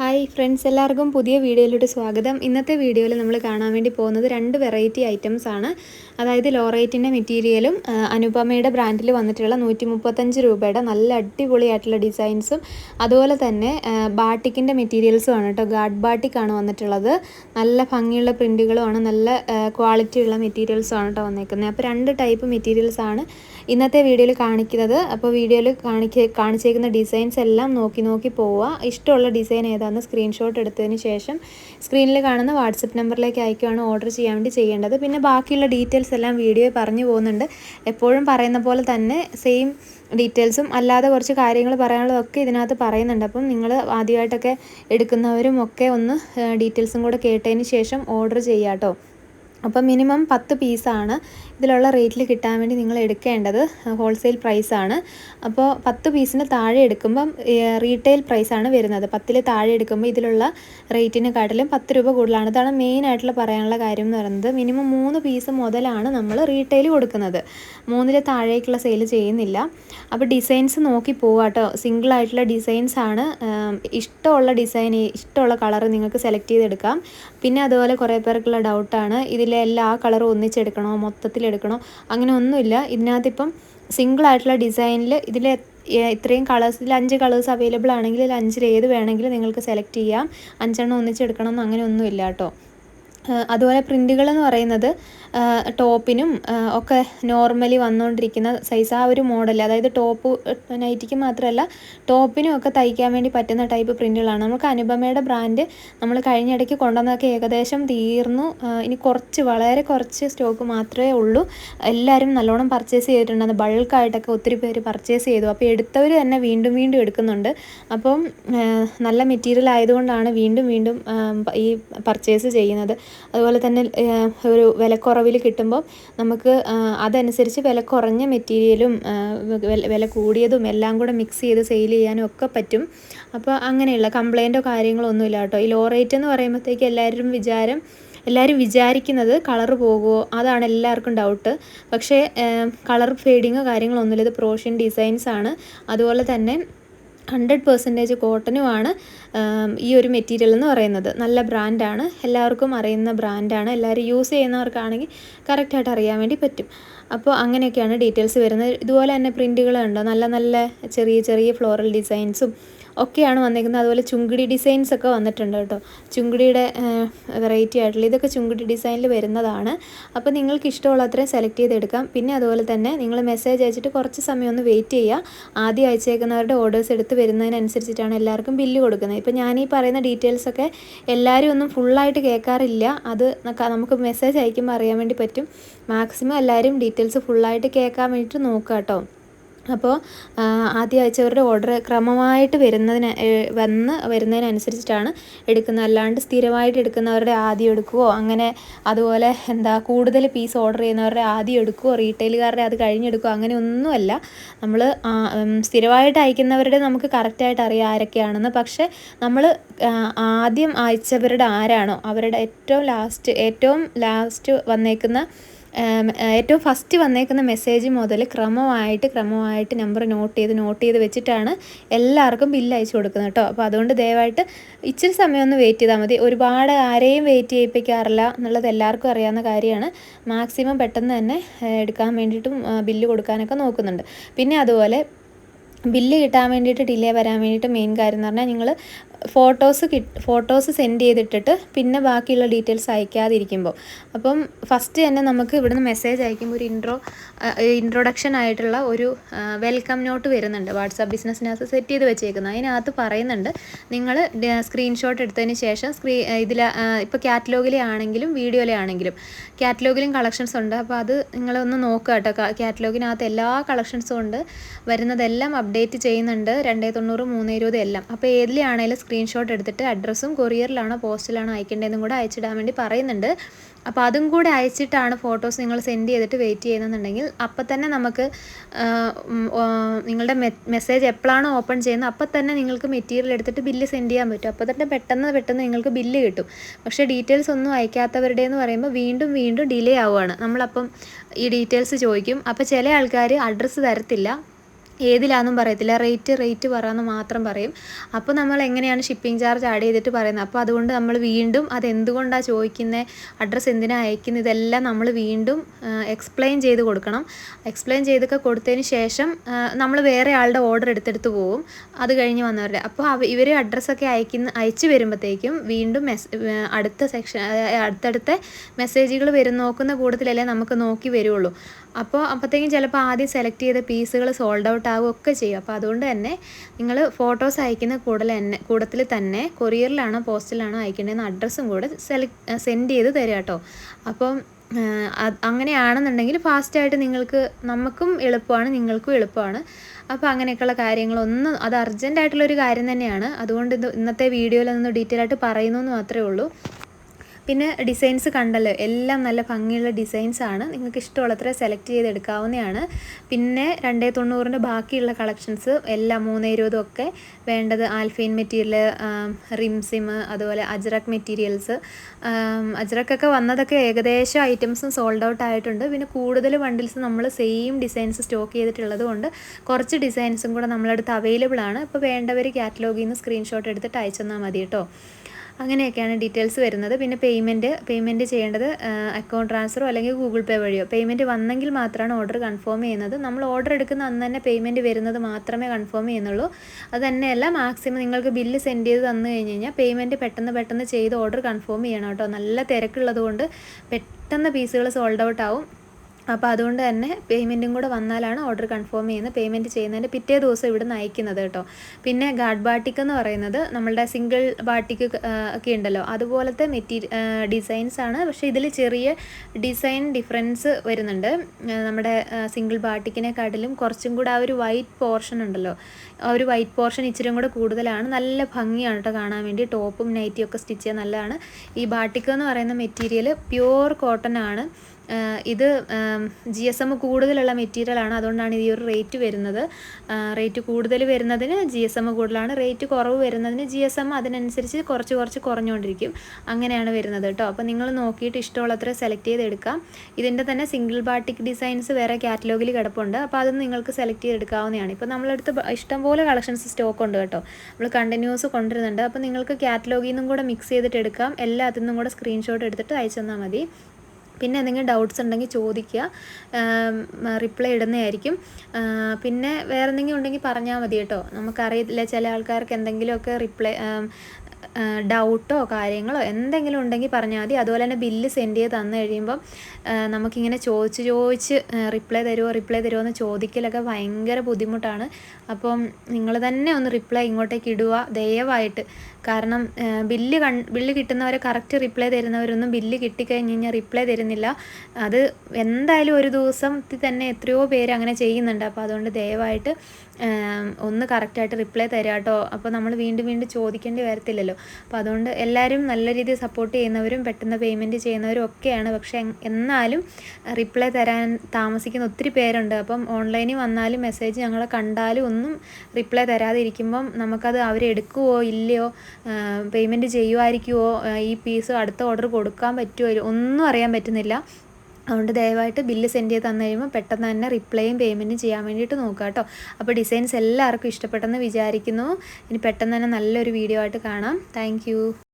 Hi friends എല്ലാവർക്കും പുതിയ വീഡിയോയിലോട്ട് സ്വാഗതം. ഇന്നത്തെ വീഡിയോയിൽ നമ്മൾ കാണാൻ വേണ്ടി പോകുന്നത് രണ്ട് വെറൈറ്റി ഐറ്റംസ് ആണ്. അതായത് ലോറേറ്റിന്റെ മെറ്റീരിയലും അനുപമയുടെ ബ്രാൻഡിൽ വന്നിട്ടുള്ള നൂറ്റി മുപ്പത്തഞ്ച് രൂപയുടെ നല്ല അടിപൊളിയായിട്ടുള്ള ഡിസൈൻസും അതുപോലെ തന്നെ ബാട്ടിക്കിന്റെ മെറ്റീരിയൽസും ആണ് കേട്ടോ. ഗാഡ് ബാട്ടിക്കാണ് വന്നിട്ടുള്ളത്. നല്ല ഭംഗിയുള്ള പ്രിന്റുകളുമാണ് നല്ല ക്വാളിറ്റിയുള്ള മെറ്റീരിയൽസും ആണ് കേട്ടോ വന്നേക്കുന്നത്. അപ്പോൾ രണ്ട് ടൈപ്പ് മെറ്റീരിയൽസാണ്. ഇന്നത്തെ വീഡിയോയിൽ കാണിക്കുന്നത് അപ്പോൾ വീഡിയോയിൽ കാണിക്ക കാണിച്ചേക്കുന്ന ഡിസൈൻസ് എല്ലാം നോക്കി നോക്കി പോവുക. ഇഷ്ടമുള്ള ഡിസൈൻ ഏതാണെന്ന് സ്ക്രീൻഷോട്ട് എടുത്തതിന് ശേഷം സ്ക്രീനിൽ കാണുന്ന വാട്സപ്പ് നമ്പറിലേക്ക് അയക്കുകയാണ് ഓർഡർ ചെയ്യാൻ വേണ്ടി ചെയ്യേണ്ടത്. പിന്നെ ബാക്കിയുള്ള ഡീറ്റെയിൽസ് എല്ലാം വീഡിയോ പറഞ്ഞു പോകുന്നുണ്ട്. എപ്പോഴും പറയുന്ന പോലെ തന്നെ സെയിം ഡീറ്റെയിൽസും അല്ലാതെ കുറച്ച് കാര്യങ്ങൾ പറയാനുള്ളതൊക്കെ ഇതിനകത്ത് പറയുന്നുണ്ട്. അപ്പം നിങ്ങൾ ആദ്യമായിട്ടൊക്കെ എടുക്കുന്നവരും ഒക്കെ ഒന്ന് ഡീറ്റെയിൽസും കൂടെ കേട്ടതിന് ശേഷം ഓർഡർ ചെയ്യാം കേട്ടോ. അപ്പം മിനിമം പത്ത് പീസാണ് ഇതിലുള്ള റേറ്റിൽ കിട്ടാൻ വേണ്ടി നിങ്ങൾ എടുക്കേണ്ടത് ഹോൾസെയിൽ പ്രൈസാണ്. അപ്പോൾ പത്ത് പീസിന് താഴെ എടുക്കുമ്പം റീറ്റെയിൽ പ്രൈസാണ് വരുന്നത്. പത്തിൽ താഴെ എടുക്കുമ്പോൾ ഇതിലുള്ള റേറ്റിനെക്കാട്ടിലും പത്ത് രൂപ കൂടുതലാണ്. ഇതാണ് മെയിൻ ആയിട്ടുള്ള പറയാനുള്ള കാര്യം എന്ന് പറയുന്നത്. മിനിമം മൂന്ന് പീസ് മുതലാണ് നമ്മൾ റീറ്റെയിൽ കൊടുക്കുന്നത്. മൂന്നിൽ താഴേക്കുള്ള സെയിൽ ചെയ്യുന്നില്ല. അപ്പോൾ ഡിസൈൻസ് നോക്കി പോവാട്ടോ സിംഗിൾ ആയിട്ടുള്ള ഡിസൈൻസ് ആണ്. ഇഷ്ടമുള്ള ഡിസൈൻ ഇഷ്ടമുള്ള കളർ നിങ്ങൾക്ക് സെലക്ട് ചെയ്തെടുക്കാം. പിന്നെ അതുപോലെ കുറേ പേർക്കുള്ള ഡൗട്ടാണ് ഇതിലെ എല്ലാ കളറും ഒന്നിച്ചെടുക്കണോ മൊത്തത്തിലെടുക്കണോ അങ്ങനെ ഒന്നുമില്ല ഇതിനകത്തിപ്പം സിംഗിൾ ആയിട്ടുള്ള ഡിസൈനിൽ ഇതിലെ ഇത്രയും കളേഴ്സ് ഇതിൽ അഞ്ച് കളേഴ്സ് അവൈലബിൾ ആണെങ്കിൽ ഇതിൽ അഞ്ചിൽ ഏത് വേണമെങ്കിലും നിങ്ങൾക്ക് സെലക്ട് ചെയ്യാം. അഞ്ചെണ്ണം ഒന്നിച്ചെടുക്കണം എന്ന് അങ്ങനെ ഒന്നുമില്ല കേട്ടോ അതുപോലെ പ്രിന്റുകൾ എന്ന് പറയുന്നത് ടോപ്പിനും ഒക്കെ നോർമലി വന്നുകൊണ്ടിരിക്കുന്ന സൈസ് ആ ഒരു മോഡൽ അതായത് ടോപ്പ് നൈറ്റിക്ക് മാത്രമല്ല ടോപ്പിനും ഒക്കെ തയ്ക്കാൻ വേണ്ടി പറ്റുന്ന ടൈപ്പ് പ്രിന്റുകളാണ് നമുക്ക് അനുപമയുടെ ബ്രാൻഡ് നമ്മൾ കഴിഞ്ഞിടയ്ക്ക് കൊണ്ടുവന്നതൊക്കെ ഏകദേശം തീർന്നു. ഇനി കുറച്ച് വളരെ കുറച്ച് സ്റ്റോക്ക് മാത്രമേ ഉള്ളൂ. എല്ലാവരും നല്ലോണം പർച്ചേസ് ചെയ്തിട്ടുണ്ട്. ബൾക്കായിട്ടൊക്കെ ഒത്തിരി പേര് പർച്ചേസ് ചെയ്തു. അപ്പോൾ എടുത്തവർ തന്നെ വീണ്ടും വീണ്ടും എടുക്കുന്നുണ്ട്. അപ്പം നല്ല മെറ്റീരിയൽ ആയതുകൊണ്ടാണ് വീണ്ടും വീണ്ടും ഈ പർച്ചേസ് ചെയ്യുന്നത്. അതുപോലെ തന്നെ ഒരു ഒരു വിലക്കുറവിൽ കിട്ടുമ്പോൾ നമുക്ക് അതനുസരിച്ച് വില കുറഞ്ഞ മെറ്റീരിയലും വില കൂടിയതും എല്ലാം കൂടെ മിക്സ് ചെയ്ത് സെയിൽ ചെയ്യാനും ഒക്കെ പറ്റും. അപ്പോൾ അങ്ങനെയുള്ള കംപ്ലൈന്റോ കാര്യങ്ങളോ ഒന്നുമില്ല കേട്ടോ. ഈ ലോ റേറ്റ് എന്ന് പറയുമ്പോഴത്തേക്ക് എല്ലാവരും വിചാരം എല്ലാവരും വിചാരിക്കുന്നത് കളർ പോകുമോ അതാണ് എല്ലാവർക്കും ഡൗട്ട് പക്ഷേ കളർ ഫേഡിങ്ങോ കാര്യങ്ങളോ ഒന്നുമില്ല. ഇത് പ്രോഷ്യൻ ഡിസൈൻസ് ആണ്. അതുപോലെ തന്നെ ഹൺഡ്രഡ് പെർസെന്റേജ് കോട്ടനുമാണ് ഈ ഒരു മെറ്റീരിയൽ എന്ന് പറയുന്നത്. നല്ല ബ്രാൻഡാണ് എല്ലാവർക്കും അറിയുന്ന ബ്രാൻഡാണ്. എല്ലാവരും യൂസ് ചെയ്യുന്നവർക്കാണെങ്കിൽ കറക്റ്റായിട്ട് അറിയാൻ വേണ്ടി പറ്റും. അപ്പോൾ അങ്ങനെയൊക്കെയാണ് ഡീറ്റെയിൽസ് വരുന്നത്. ഇതുപോലെ തന്നെ പ്രിന്റുകളുണ്ടോ നല്ല നല്ല ചെറിയ ചെറിയ ഫ്ലോറൽ ഡിസൈൻസും ഒക്കെയാണ് വന്നിരിക്കുന്നത്. അതുപോലെ ചുങ്കിടി ഡിസൈൻസ് ഒക്കെ വന്നിട്ടുണ്ട് കേട്ടോ. ചുങ്കിടിയുടെ വെറൈറ്റി ആയിട്ടുള്ള ഇതൊക്കെ ചുങ്കിടി ഡിസൈനിൽ വരുന്നതാണ്. അപ്പോൾ നിങ്ങൾക്ക് ഇഷ്ടമുള്ള അത്രയും സെലക്ട് ചെയ്തെടുക്കാം. പിന്നെ അതുപോലെ തന്നെ നിങ്ങൾ മെസ്സേജ് അയച്ചിട്ട് കുറച്ച് സമയം ഒന്ന് വെയിറ്റ് ചെയ്യുക. ആദ്യം അയച്ചേക്കുന്നവരുടെ ഓർഡേഴ്സ് എടുത്ത് വരുന്നതിനനുസരിച്ചിട്ടാണ് എല്ലാവർക്കും ബില്ല് കൊടുക്കുന്നത്. ഇപ്പോൾ ഞാൻ ഈ പറയുന്ന ഡീറ്റെയിൽസ് ഒക്കെ എല്ലാവരും ഒന്നും ഫുള്ളായിട്ട് കേൾക്കാറില്ല. അത് നമുക്ക് മെസ്സേജ് അയക്കുമ്പോൾ അറിയാൻ വേണ്ടി പറ്റും. മാക്സിമം എല്ലാവരും ഡീറ്റെയിൽസ് ഫുള്ളായിട്ട് കേൾക്കാൻ വേണ്ടിയിട്ട് നോക്കുക കേട്ടോ അപ്പോൾ ആദ്യം അയച്ചവരുടെ ഓർഡർ ക്രമമായിട്ട് വരുന്നതിന് വന്ന് വരുന്നതിനനുസരിച്ചിട്ടാണ് എടുക്കുന്നത്. അല്ലാണ്ട് സ്ഥിരമായിട്ട് എടുക്കുന്നവരുടെ ആദ്യം എടുക്കുവോ അങ്ങനെ അതുപോലെ എന്താ കൂടുതൽ പീസ് ഓർഡർ ചെയ്യുന്നവരുടെ ആദ്യം എടുക്കുവോ റീറ്റെയിലുകാരുടെ അത് കഴിഞ്ഞെടുക്കുവോ അങ്ങനെ ഒന്നുമല്ല. നമ്മൾ സ്ഥിരമായിട്ട് അയക്കുന്നവരുടെ നമുക്ക് കറക്റ്റായിട്ട് അറിയാം ആരൊക്കെയാണെന്ന്. പക്ഷേ നമ്മൾ ആദ്യം അയച്ചവരുടെ ആരാണോ അവരുടെ ഏറ്റവും ലാസ്റ്റ് ഏറ്റവും ലാസ്റ്റ് വന്നേക്കുന്ന ഏറ്റവും ഫസ്റ്റ് വന്നേക്കുന്ന മെസ്സേജ് മുതൽ ക്രമമായിട്ട് ക്രമമായിട്ട് നമ്പർ നോട്ട് ചെയ്ത് നോട്ട് ചെയ്ത് വെച്ചിട്ടാണ് എല്ലാവർക്കും ബില്ല് അയച്ചു കൊടുക്കുന്നത് കേട്ടോ അപ്പോൾ അതുകൊണ്ട് ദയവായിട്ട് ഇച്ചിരി സമയം ഒന്ന് വെയിറ്റ് ചെയ്താൽ മതി. ഒരുപാട് ആരെയും വെയിറ്റ് ചെയ്യിപ്പിക്കാറില്ല എന്നുള്ളത് എല്ലാവർക്കും അറിയാവുന്ന കാര്യമാണ്. മാക്സിമം പെട്ടെന്ന് തന്നെ എടുക്കാൻ വേണ്ടിയിട്ടും ബില്ല് കൊടുക്കാനൊക്കെ നോക്കുന്നുണ്ട്. പിന്നെ അതുപോലെ ബില്ല് കിട്ടാൻ വേണ്ടിയിട്ട് ഡിലേ വരാൻ വേണ്ടിയിട്ട് മെയിൻ കാര്യം എന്ന് പറഞ്ഞാൽ നിങ്ങൾ ഫോട്ടോസ് കിട്ട് ഫോട്ടോസ് സെൻഡ് ചെയ്തിട്ടിട്ട് പിന്നെ ബാക്കിയുള്ള ഡീറ്റെയിൽസ് അയക്കാതിരിക്കുമ്പോൾ. അപ്പം ഫസ്റ്റ് തന്നെ നമുക്ക് ഇവിടുന്ന് മെസ്സേജ് അയക്കുമ്പോൾ ഒരു ഇൻട്രോ ഇൻട്രൊഡക്ഷൻ ആയിട്ടുള്ള ഒരു വെൽക്കം നോട്ട് വരുന്നുണ്ട്. വാട്സാപ്പ് ബിസിനസ്സിനകത്ത് സെറ്റ് ചെയ്ത് വെച്ചേക്കുന്നത്. അതിനകത്ത് പറയുന്നുണ്ട് നിങ്ങൾ സ്ക്രീൻഷോട്ട് എടുത്തതിന് ശേഷം സ്ക്രീ ഇതിൽ ഇപ്പോൾ കാറ്റലോഗിലെ ആണെങ്കിലും വീഡിയോയിലെ ആണെങ്കിലും കാറ്റലോഗിലും കളക്ഷൻസ് ഉണ്ട്. അപ്പോൾ അത് നിങ്ങളൊന്ന് നോക്കുക കേട്ടോ. കാറ്റലോഗിനകത്ത് എല്ലാ കളക്ഷൻസും ഉണ്ട്. വരുന്നതെല്ലാം അപ്ഡേറ്റ് ചെയ്യുന്നുണ്ട്. രണ്ടേ തൊണ്ണൂറ് മൂന്ന് ഇരുപത് എല്ലാം. അപ്പോൾ ഏതിലാണേലും സ്ക്രീൻഷോട്ട് എടുത്തിട്ട് അഡ്രസ്സും കൊറിയറിലാണോ പോസ്റ്റിലാണോ അയക്കേണ്ടതെന്നും കൂടെ അയച്ചിടാൻ വേണ്ടി പറയുന്നുണ്ട്. അപ്പോൾ അതും കൂടെ അയച്ചിട്ടാണ് ഫോട്ടോസ് നിങ്ങൾ സെൻഡ് ചെയ്തിട്ട് വെയിറ്റ് ചെയ്യുന്നുണ്ടെങ്കിൽ അപ്പം തന്നെ നമുക്ക് നിങ്ങളുടെ മെസ്സേജ് എപ്പോഴാണോ ഓപ്പൺ ചെയ്യുന്നത് അപ്പം തന്നെ നിങ്ങൾക്ക് മെറ്റീരിയൽ എടുത്തിട്ട് ബില്ല് സെൻഡ് ചെയ്യാൻ പറ്റും. അപ്പോൾ തന്നെ പെട്ടെന്ന് പെട്ടെന്ന് നിങ്ങൾക്ക് ബില്ല് കിട്ടും. പക്ഷേ ഡീറ്റെയിൽസ് ഒന്നും അയക്കാത്തവരുടെ എന്ന് പറയുമ്പോൾ വീണ്ടും വീണ്ടും ഡിലേ ആവുകയാണ്. നമ്മളപ്പം ഈ ഡീറ്റെയിൽസ് ചോദിക്കും. അപ്പോൾ ചില ആൾക്കാർ അഡ്രസ്സ് തരത്തില്ല. ഏതിലാണെന്നും പറയത്തില്ല. റേറ്റ് റേറ്റ് പറയാമെന്ന് മാത്രം പറയും. അപ്പോൾ നമ്മൾ എങ്ങനെയാണ് ഷിപ്പിംഗ് ചാർജ് ആഡ് ചെയ്തിട്ട് പറയുന്നത്? അപ്പോൾ അതുകൊണ്ട് നമ്മൾ വീണ്ടും അത് എന്തുകൊണ്ടാണ് ചോദിക്കുന്നത് അഡ്രസ്സ് എന്തിനാണ് അയക്കുന്നത് ഇതെല്ലാം നമ്മൾ വീണ്ടും എക്സ്പ്ലെയിൻ ചെയ്ത് കൊടുക്കണം. എക്സ്പ്ലെയിൻ ചെയ്തൊക്കെ കൊടുത്തതിന് ശേഷം നമ്മൾ വേറെ ആളുടെ ഓർഡർ എടുത്തെടുത്ത് പോവും. അത് കഴിഞ്ഞ് വന്നവരുടെ. അപ്പോൾ ഇവർ അഡ്രസ്സൊക്കെ അയക്കുന്ന അയച്ചു വരുമ്പോഴത്തേക്കും വീണ്ടും മെസ് അടുത്ത സെക്ഷൻ അടുത്തടുത്ത മെസ്സേജുകൾ വരും. നോക്കുന്ന കൂട്ടത്തിലല്ലേ നമുക്ക് നോക്കി വരുള്ളൂ. അപ്പോൾ അപ്പോഴത്തേക്കും ചിലപ്പോൾ ആദ്യം സെലക്ട് ചെയ്ത പീസുകൾ സോൾഡ് ഔട്ട് ആവുകയൊക്കെ ചെയ്യും. അപ്പോൾ അതുകൊണ്ട് തന്നെ നിങ്ങൾ ഫോട്ടോസ് അയക്കുന്ന കൂടുതൽ തന്നെ കൂടത്തിൽ തന്നെ കൊറിയറിലാണോ പോസ്റ്റിലാണോ അയക്കേണ്ടതെന്ന് അഡ്രസ്സും കൂടെ സെലക്ട് സെൻഡ് ചെയ്ത് തരിക കേട്ടോ. അപ്പം അങ്ങനെയാണെന്നുണ്ടെങ്കിൽ ഫാസ്റ്റായിട്ട് നിങ്ങൾക്ക് നമുക്കും എളുപ്പമാണ് നിങ്ങൾക്കും എളുപ്പമാണ്. അപ്പോൾ അങ്ങനെയൊക്കെയുള്ള കാര്യങ്ങളൊന്നും അത് അർജന്റായിട്ടുള്ളൊരു കാര്യം തന്നെയാണ്. അതുകൊണ്ട് ഇത് ഇന്നത്തെ വീഡിയോയിൽ നിന്ന് ഡീറ്റെയിൽ ആയിട്ട് പറയുന്നു എന്ന് മാത്രമേ ഉള്ളൂ. പിന്നെ ഡിസൈൻസ് കണ്ടല്ലോ എല്ലാം നല്ല ഭംഗിയുള്ള ഡിസൈൻസ് ആണ്. നിങ്ങൾക്ക് ഇഷ്ടമുള്ളത്ര സെലക്ട് ചെയ്തെടുക്കാവുന്നതാണ്. പിന്നെ രണ്ടേ തൊണ്ണൂറിന്റെ ബാക്കിയുള്ള കളക്ഷൻസ് എല്ലാം മൂന്നേ ഇരുപതും ഒക്കെ വേണ്ടത് ആൽഫൈൻ മെറ്റീരിയൽ റിംസിം അതുപോലെ അജ്രക് മെറ്റീരിയൽസ് അജ്രക്കൊക്കെ വന്നതൊക്കെ ഏകദേശം ഐറ്റംസും സോൾഡ് ഔട്ട് ആയിട്ടുണ്ട്. പിന്നെ കൂടുതൽ ബണ്ടിൽസ് നമ്മൾ സെയിം ഡിസൈൻസ് സ്റ്റോക്ക് ചെയ്തിട്ടുള്ളത് കൊണ്ട് കുറച്ച് ഡിസൈൻസും കൂടെ നമ്മളടുത്ത് അവൈലബിൾ ആണ്. അപ്പോൾ വേണ്ടവർ കാറ്റലോഗിൽ നിന്ന് സ്ക്രീൻഷോട്ട് എടുത്തിട്ട് അയച്ചെന്നാൽ മതി കേട്ടോ അങ്ങനെയൊക്കെയാണ് ഡീറ്റെയിൽസ് വരുന്നത്. പിന്നെ പേയ്മെന്റ് പേയ്മെന്റ് ചെയ്യേണ്ടത് അക്കൗണ്ട് ട്രാൻസ്ഫറോ അല്ലെങ്കിൽ ഗൂഗിൾ പേ വഴിയോ? പേയ്മെന്റ് വന്നെങ്കിൽ മാത്രമാണ് ഓർഡർ കൺഫേം ചെയ്യുന്നത്. നമ്മൾ ഓർഡർ എടുക്കുന്ന അന്ന് തന്നെ പേയ്മെന്റ് വരുന്നത് മാത്രമേ കൺഫേം ചെയ്യുന്നുള്ളൂ. അത് തന്നെയല്ല മാക്സിമം നിങ്ങൾക്ക് ബില്ല് സെൻഡ് ചെയ്ത് തന്നു കഴിഞ്ഞ് കഴിഞ്ഞാൽ പേയ്മെന്റ് പെട്ടെന്ന് പെട്ടെന്ന് ചെയ്ത് ഓർഡർ കൺഫേം ചെയ്യണം കേട്ടോ. നല്ല തിരക്കുള്ളത് കൊണ്ട് പെട്ടെന്ന് പീസുകൾ സോൾഡ് ഔട്ട് ആവും. അപ്പോൾ അതുകൊണ്ട് തന്നെ പേയ്മെന്റും കൂടെ വന്നാലാണ് ഓർഡർ കൺഫേം ചെയ്യുന്നത്. പേയ്മെന്റ് ചെയ്യുന്നതിന്റെ പിറ്റേ ദിവസം ഇവിടെ നിന്ന് അയക്കുന്നത് കേട്ടോ. പിന്നെ ഗാഡ് ബാട്ടിക് എന്ന് പറയുന്നത് നമ്മളുടെ സിംഗിൾ ബാട്ടിക് ഒക്കെ ഉണ്ടല്ലോ. അതുപോലത്തെ മെറ്റീരിയൽ ഡിസൈൻസ് ആണ്. പക്ഷേ ഇതിൽ ചെറിയ ഡിസൈൻ ഡിഫറൻസ് വരുന്നുണ്ട്. നമ്മുടെ സിംഗിൾ ബാട്ടിക്കിനെക്കാട്ടിലും കുറച്ചും കൂടെ ആ ഒരു വൈറ്റ് പോർഷൻ ഉണ്ടല്ലോ. ആ ഒരു വൈറ്റ് പോർഷൻ ഇച്ചിരി കൂടെ കൂടുതലാണ്. നല്ല ഭംഗിയാണ് കേട്ടോ കാണാൻ വേണ്ടി. ടോപ്പും നൈറ്റിയും ഒക്കെ സ്റ്റിച്ച് ചെയ്യാൻ നല്ലതാണ്. ഈ ബാട്ടിക് എന്ന് പറയുന്ന മെറ്റീരിയൽ പ്യുവർ കോട്ടൺ ആണ്. ഇത് ജി എസ് എം കൂടുതലുള്ള മെറ്റീരിയലാണ് അതുകൊണ്ടാണ് ഈ ഒരു റേറ്റ് വരുന്നത്. റേറ്റ് കൂടുതൽ വരുന്നതിന് ജി എസ് എം കൂടുതലാണ്. റേറ്റ് കുറവ് വരുന്നതിന് ജി എസ് എം അതിനനുസരിച്ച് കുറച്ച് കുറച്ച് കുറഞ്ഞുകൊണ്ടിരിക്കും. അങ്ങനെയാണ് വരുന്നത് കേട്ടോ. അപ്പോൾ നിങ്ങൾ നോക്കിയിട്ട് ഇഷ്ടമുള്ളത്ര സെലക്ട് ചെയ്തെടുക്കാം. ഇതിന്റെ തന്നെ സിംഗിൾ ബാട്ടിക് ഡിസൈൻസ് വേറെ കാറ്റലോഗിൽ കിടപ്പുണ്ട്. അപ്പോൾ അതൊന്നും നിങ്ങൾക്ക് സെലക്ട് ചെയ്തെടുക്കാവുന്നതാണ്. ഇപ്പോൾ നമ്മളടുത്ത് ഇഷ്ടംപോലെ കളക്ഷൻസ് സ്റ്റോക്ക് ഉണ്ട് കേട്ടോ. നമ്മൾ കണ്ടിന്യൂസ് കൊണ്ടുവരുന്നുണ്ട്. അപ്പോൾ നിങ്ങൾക്ക് കാറ്റലോഗിൽ നിന്നും കൂടെ മിക്സ് ചെയ്തിട്ട് എടുക്കാം. എല്ലാത്തിൽ നിന്നും കൂടെ സ്ക്രീൻഷോട്ട് എടുത്തിട്ട് അയച്ചു തന്നാൽ മതി. പിന്നെ എന്തെങ്കിലും ഡൗട്ട്സ് ഉണ്ടെങ്കിൽ ചോദിക്കുക. റിപ്ലൈ ഇടുന്നതായിരിക്കും. പിന്നെ വേറെ എന്തെങ്കിലും ഉണ്ടെങ്കിൽ പറഞ്ഞാൽ മതി കേട്ടോ. നമുക്കറിയത്തില്ല ചില ആൾക്കാർക്ക് എന്തെങ്കിലുമൊക്കെ റിപ്ലൈ ഡൗട്ടോ കാര്യങ്ങളോ എന്തെങ്കിലും ഉണ്ടെങ്കിൽ പറഞ്ഞാൽ മതി. അതുപോലെ തന്നെ ബില്ല് സെൻഡ് ചെയ്ത് തന്നു കഴിയുമ്പം നമുക്കിങ്ങനെ ചോദിച്ച് ചോദിച്ച് റിപ്ലൈ തരുമോ റിപ്ലൈ തരുമോ എന്ന് ചോദിക്കലൊക്കെ ഭയങ്കര ബുദ്ധിമുട്ടാണ്. അപ്പം നിങ്ങൾ തന്നെ ഒന്ന് റിപ്ലൈ ഇങ്ങോട്ടേക്ക് ഇടുക ദയവായിട്ട്. കാരണം ബില്ല് കൺ ബില്ല് കിട്ടുന്നവരെ കറക്റ്റ് റിപ്ലൈ തരുന്നവരൊന്നും ബില്ല് കിട്ടിക്കഴിഞ്ഞ് കഴിഞ്ഞാൽ റിപ്ലൈ തരുന്നില്ല. അത് എന്തായാലും ഒരു ദിവസത്തിൽ തന്നെ എത്രയോ പേര് അങ്ങനെ ചെയ്യുന്നുണ്ട്. അപ്പോൾ അതുകൊണ്ട് ദയവായിട്ട് ഒന്ന് കറക്റ്റായിട്ട് റിപ്ലൈ തരാം കേട്ടോ അപ്പോൾ നമ്മൾ വീണ്ടും വീണ്ടും ചോദിക്കേണ്ടി വരത്തില്ലല്ലോ. അപ്പോൾ അതുകൊണ്ട് എല്ലാവരും നല്ല രീതിയിൽ സപ്പോർട്ട് ചെയ്യുന്നവരും പെട്ടെന്ന് പേയ്മെന്റ് ചെയ്യുന്നവരും ഒക്കെയാണ്. പക്ഷേ എന്നാലും റിപ്ലൈ തരാൻ താമസിക്കുന്ന ഒത്തിരി പേരുണ്ട്. അപ്പം ഓൺലൈനിൽ വന്നാലും മെസ്സേജ് ഞങ്ങളെ കണ്ടാലും ഒന്നും റിപ്ലൈ തരാതെ ഇരിക്കുമ്പം നമുക്കത് അവരെടുക്കുമോ ഇല്ലയോ പേയ്മെന്റ് ചെയ്യുമായിരിക്കുമോ ഈ പീസ് അടുത്ത ഓർഡർ കൊടുക്കാൻ പറ്റുമോ ഒന്നും അറിയാൻ പറ്റുന്നില്ല. അതുകൊണ്ട് ദയവായിട്ട് ബില്ല് സെൻഡ് ചെയ്ത് തന്നു കഴിയുമ്പോൾ പെട്ടെന്ന് തന്നെ റിപ്ലൈയും പേയ്മെന്റും ചെയ്യാൻ വേണ്ടിയിട്ട് നോക്കുക കേട്ടോ. അപ്പോൾ ഡിസൈൻസ് എല്ലാവർക്കും ഇഷ്ടപ്പെട്ടെന്ന് വിചാരിക്കുന്നു. ഇനി പെട്ടെന്ന് തന്നെ നല്ലൊരു വീഡിയോ ആയിട്ട് കാണാം. താങ്ക്